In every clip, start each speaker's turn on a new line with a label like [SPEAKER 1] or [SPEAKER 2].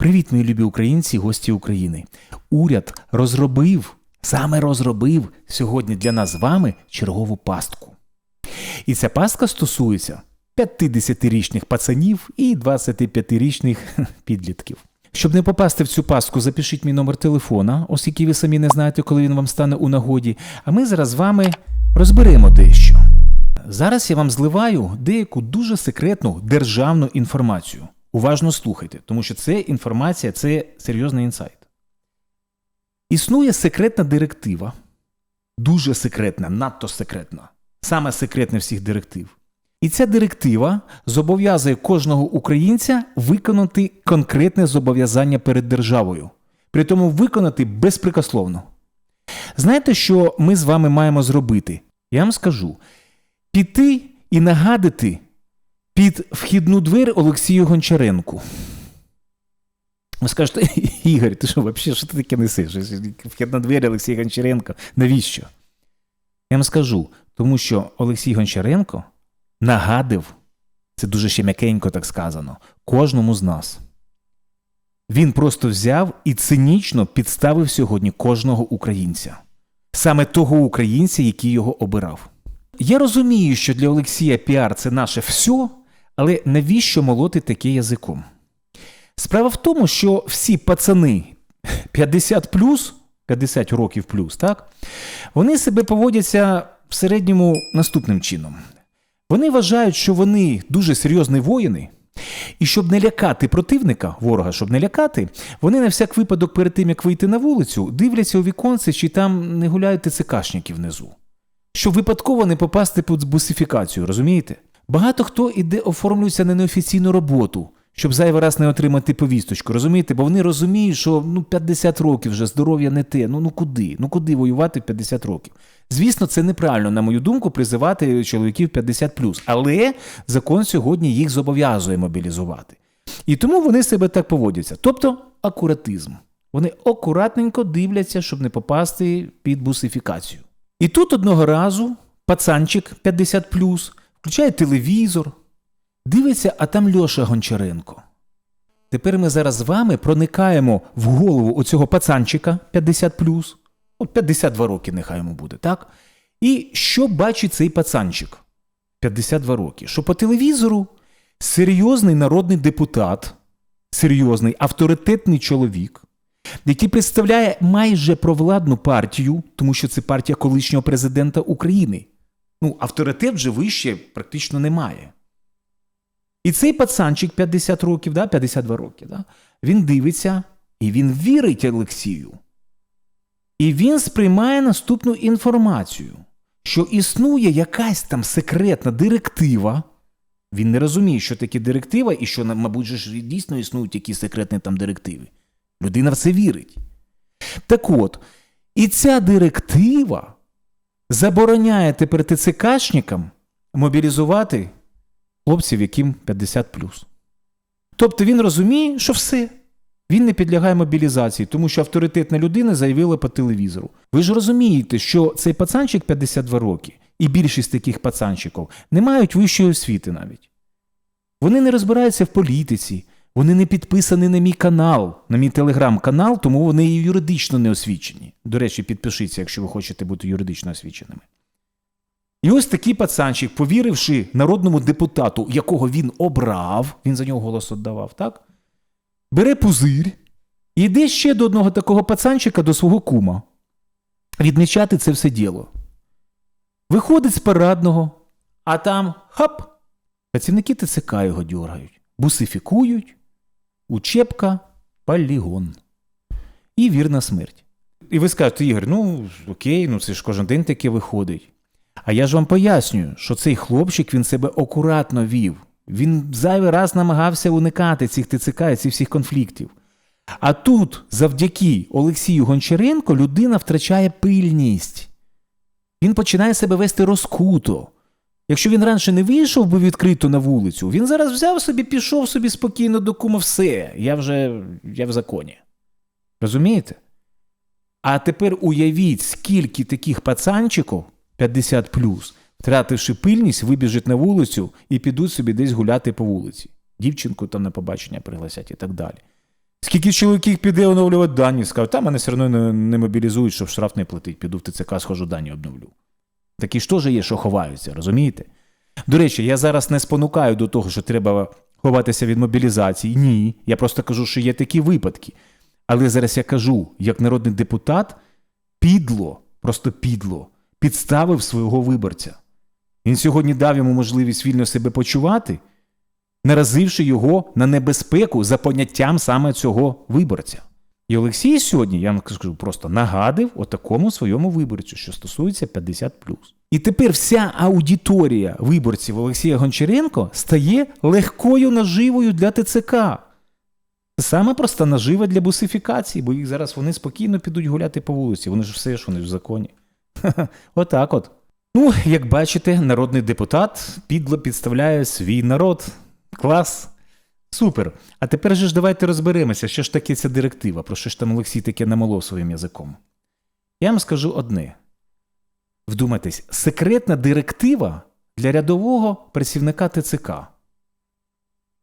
[SPEAKER 1] Привіт, мої любі українці, гості України. Уряд розробив, саме розробив сьогодні для нас з вами чергову пастку. І ця пастка стосується 50-річних пацанів і 25-річних підлітків. Щоб не попасти в цю пастку, запишіть мій номер телефона, оскільки ви самі не знаєте, коли він вам стане у нагоді. А ми зараз з вами розберемо дещо. Зараз я вам зливаю деяку дуже секретну державну інформацію. Уважно слухайте, тому що це інформація це серйозний інсайт. Існує секретна директива, дуже секретна, надто секретна, саме секретна всіх директив. І ця директива зобов'язує кожного українця виконати конкретне зобов'язання перед державою, при тому виконати безпрекословно. Знаєте, що ми з вами маємо зробити? Я вам скажу: піти і нагадати під вхідну двері Олексію Гончаренку. Ви скажете, Ігор, ти що, взагалі, що ти таке несеш? Вхідна двері Олексія Гончаренко. Навіщо? Я вам скажу, тому що Олексій Гончаренко нагадив, це дуже ще м'якенько так сказано, кожному з нас. Він просто взяв і цинічно підставив сьогодні кожного українця, саме того українця, який його обирав. Я розумію, що для Олексія піар це наше все, але навіщо молоти таке язиком? Справа в тому, що всі пацани 50 50 років плюс, так, вони себе поводяться в середньому наступним чином. Вони вважають, що вони дуже серйозні воїни, і щоб не лякати противника, ворога, щоб не лякати, вони на всяк випадок перед тим, як вийти на вулицю, дивляться у віконце, чи там не гуляють ТЦКшники внизу. Щоб випадково не попасти під бусифікацію, розумієте? Багато хто іде оформлюється на неофіційну роботу, щоб зайвий раз не отримати повісточку, розумієте? Бо вони розуміють, що ну 50 років вже здоров'я не те. Ну ну куди? Ну куди воювати 50 років? Звісно, це неправильно, на мою думку, призивати чоловіків 50 але закон сьогодні їх зобов'язує мобілізувати. І тому вони себе так поводяться. Тобто акуратизм. Вони акуратненько дивляться, щоб не попасти під бусифікацію. І тут одного разу пацанчик 50 включає телевізор, дивиться, а там Льоша Гончаренко. Тепер ми зараз з вами проникаємо в голову оцього пацанчика 50 от 52 роки, нехай йому буде, так? І що бачить цей пацанчик 52 роки? Що по телевізору серйозний народний депутат, серйозний авторитетний чоловік, який представляє майже провладну партію, тому що це партія колишнього президента України. Ну, авторитет вже вище практично немає. І цей пацанчик 50 років, да, 52 роки, да, він дивиться і він вірить Олексію. І він сприймає наступну інформацію, що існує якась там секретна директива. Він не розуміє, що таке директива, і що, мабуть, ж дійсно існують якісь секретні там директиви. Людина в це вірить. Так от, і ця директива забороняє тепер ТЦКшникам мобілізувати хлопців, яким 50. Тобто він розуміє, що все. Він не підлягає мобілізації, тому що авторитетна людина заявила по телевізору. Ви ж розумієте, що цей пацанчик 52 роки, і більшість таких пацанчиків не мають вищої освіти навіть. Вони не розбираються в політиці, вони не підписані на мій канал, на мій телеграм-канал, тому вони і юридично не освічені. До речі, підпишіться, якщо ви хочете бути юридично освіченими. І ось такий пацанчик, повіривши народному депутату, якого він обрав, він за нього голос віддавав, так? Бере пузир і йде ще до одного такого пацанчика до свого кума. Відмічати це все діло. Виходить з парадного, а там хап! Працівники ТЦК його дьоргають, бусифікують, учебка, полігон. І вірна смерть. І ви скажете, Ігор, ну окей, ну це ж кожен день таке виходить. А я ж вам пояснюю, що цей хлопчик він себе акуратно вів. Він зайвий раз намагався уникати цих ТЦК і цих всіх конфліктів. А тут, завдяки Олексію Гончаренко, людина втрачає пильність. Він починає себе вести розкуто. Якщо він раніше не вийшов би відкрито на вулицю, він зараз взяв собі, пішов собі спокійно до кума, все, я вже я в законі. Розумієте? А тепер уявіть, скільки таких пацанчиків 50 втративши пильність, вибіжуть на вулицю і підуть собі десь гуляти по вулиці. Дівчинку там на побачення пригласять і так далі. Скільки чоловіків піде оновлювати дані, скажуть, та мене все одно не, не мобілізують, щоб штраф не платить. Піду в ТЦК, схожу дані обновлю. Такі ж теж є, що ховаються, розумієте? До речі, я зараз не спонукаю до того, що треба ховатися від мобілізації. Ні. Я просто кажу, що є такі випадки. Але зараз я кажу, як народний депутат, підло, просто підло, підставив свого виборця. Він сьогодні дав йому можливість вільно себе почувати, наразивши його на небезпеку за поняттям саме цього виборця. І Олексій сьогодні, я вам скажу, просто нагадив отакому своєму виборцю, що стосується 50. І тепер вся аудиторія виборців Олексія Гончаренко стає легкою наживою для ТЦК. Саме проста нажива для бусифікації, бо їх зараз вони спокійно підуть гуляти по вулиці. Вони ж все ж вони в законі. Отак от. Ну, як бачите, народний депутат підло підставляє свій народ. Клас. Супер. А тепер же ж давайте розберемося, що ж таке ця директива, про що ж там Олексій таке намолов своїм язиком. Я вам скажу одне. Вдумайтесь, секретна директива для рядового працівника ТЦК.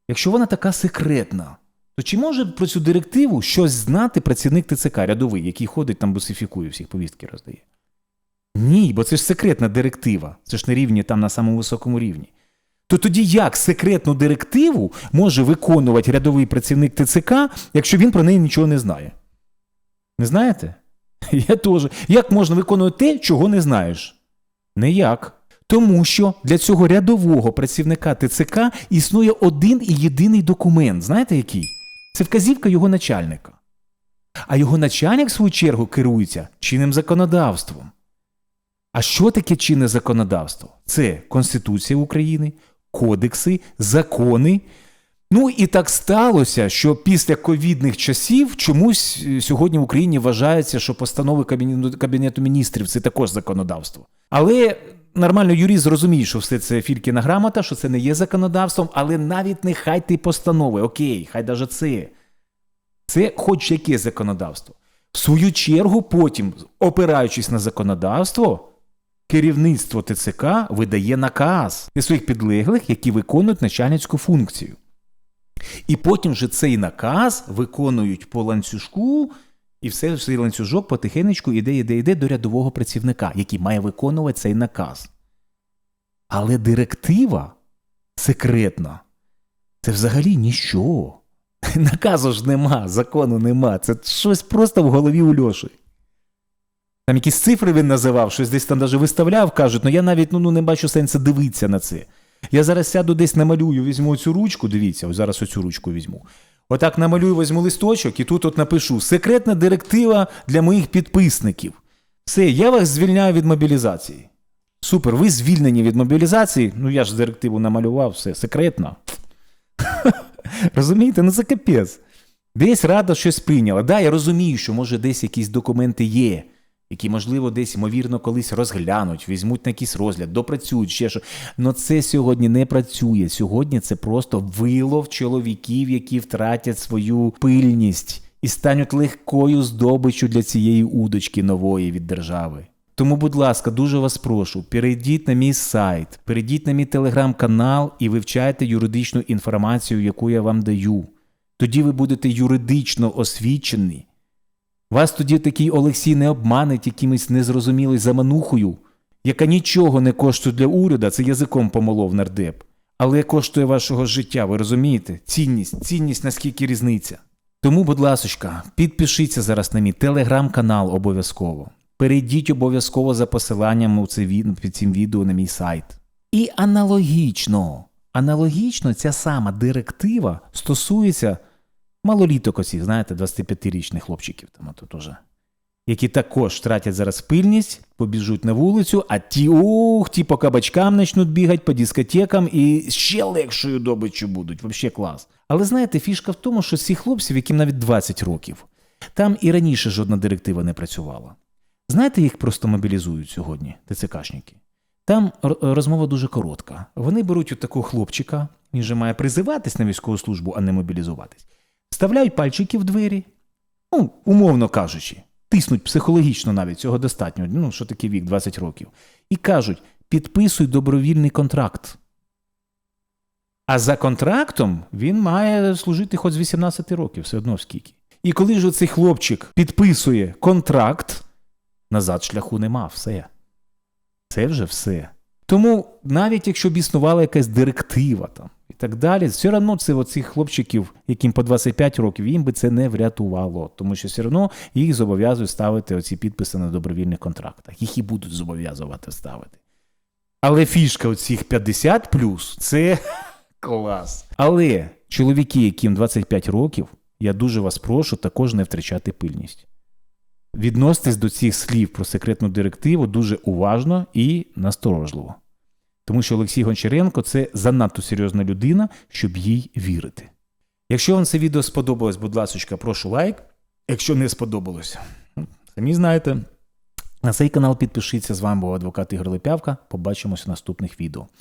[SPEAKER 1] Якщо вона така секретна, то чи може про цю директиву щось знати працівник ТЦК рядовий, який ходить там бусифікує, всіх повістки роздає? Ні, бо це ж секретна директива. Це ж на рівні там на самому високому рівні. То тоді як секретну директиву може виконувати рядовий працівник ТЦК, якщо він про неї нічого не знає? Не знаєте? Я теж. Як можна виконувати те, чого не знаєш? Ніяк. Тому що для цього рядового працівника ТЦК існує один і єдиний документ. Знаєте який? Це вказівка його начальника. А його начальник, в свою чергу, керується чинним законодавством. А що таке чинне законодавство? Це Конституція України, кодекси, закони. Ну і так сталося, що після ковідних часів чомусь е, сьогодні в Україні вважається, що постанови Кабінету, міністрів це також законодавство. Але нормально юрист зрозуміє, що все це фількіна грамота, що це не є законодавством, але навіть нехай ти постанови, окей, хай даже це. Це хоч яке законодавство. В свою чергу, потім, опираючись на законодавство, керівництво ТЦК видає наказ для своїх підлеглих, які виконують начальницьку функцію. І потім же цей наказ виконують по ланцюжку, і все цей ланцюжок потихенечку іде, іде, іде до рядового працівника, який має виконувати цей наказ. Але директива секретна це взагалі ніщо. Наказу ж нема, закону нема. Це щось просто в голові у Льоші. Там якісь цифри він називав, щось десь там навіть виставляв, кажуть, ну я навіть ну, ну, не бачу сенсу дивитися на це. Я зараз сяду десь намалюю, візьму цю ручку, дивіться, ось зараз оцю ручку візьму. Отак намалюю, возьму листочок і тут от напишу секретна директива для моїх підписників. Все, я вас звільняю від мобілізації. Супер, ви звільнені від мобілізації. Ну я ж директиву намалював, все секретно. Розумієте, ну це капець. Десь рада щось прийняла. Да, я розумію, що може десь якісь документи є, які, можливо, десь, ймовірно, колись розглянуть, візьмуть на якийсь розгляд, допрацюють ще що. Но це сьогодні не працює. Сьогодні це просто вилов чоловіків, які втратять свою пильність і стануть легкою здобиччю для цієї удочки нової від держави. Тому, будь ласка, дуже вас прошу, перейдіть на мій сайт, перейдіть на мій телеграм-канал і вивчайте юридичну інформацію, яку я вам даю. Тоді ви будете юридично освічені. Вас тоді такий Олексій не обманить якимось незрозумілою заманухою, яка нічого не коштує для уряду, це язиком помолов нардеп, але коштує вашого життя, ви розумієте? Цінність, цінність наскільки різниця. Тому, будь ласочка, підпишіться зараз на мій телеграм-канал обов'язково. Перейдіть обов'язково за посиланням у це від... під цим відео на мій сайт. І аналогічно, аналогічно ця сама директива стосується малоліток осіб, знаєте, 25-річних хлопчиків там ото теж, які також втратять зараз пильність, побіжуть на вулицю, а ті ух, ті по кабачкам почнуть бігати, по дискотекам і ще легшою добиччю будуть. Взагалі клас. Але знаєте, фішка в тому, що ці хлопців, яким навіть 20 років, там і раніше жодна директива не працювала. Знаєте, їх просто мобілізують сьогодні, ТЦКшники? Там розмова дуже коротка. Вони беруть от такого хлопчика, він же має призиватись на військову службу, а не мобілізуватись. Вставляють пальчики в двері, ну, умовно кажучи, тиснуть психологічно навіть цього достатньо, ну, що таке вік 20 років. І кажуть: підписуй добровільний контракт. А за контрактом він має служити хоч з 18 років, все одно скільки. І коли ж цей хлопчик підписує контракт, назад шляху нема, все. Це вже все. Тому навіть якщо б існувала якась директива там так далі, все одно це оцих хлопчиків, яким по 25 років, їм би це не врятувало, тому що все одно їх зобов'язують ставити оці підписи на добровільних контрактах. Їх і будуть зобов'язувати ставити. Але фішка оцих 50 це клас. Але чоловіки, яким 25 років, я дуже вас прошу також не втрачати пильність. Відноситесь до цих слів про секретну директиву дуже уважно і насторожливо. Тому що Олексій Гончаренко це занадто серйозна людина, щоб їй вірити. Якщо вам це відео сподобалось, будь ласка, прошу лайк. Якщо не сподобалось, ну, самі знаєте. На цей канал підпишіться. З вами був адвокат Ігор Лепявка. Побачимося в наступних відео.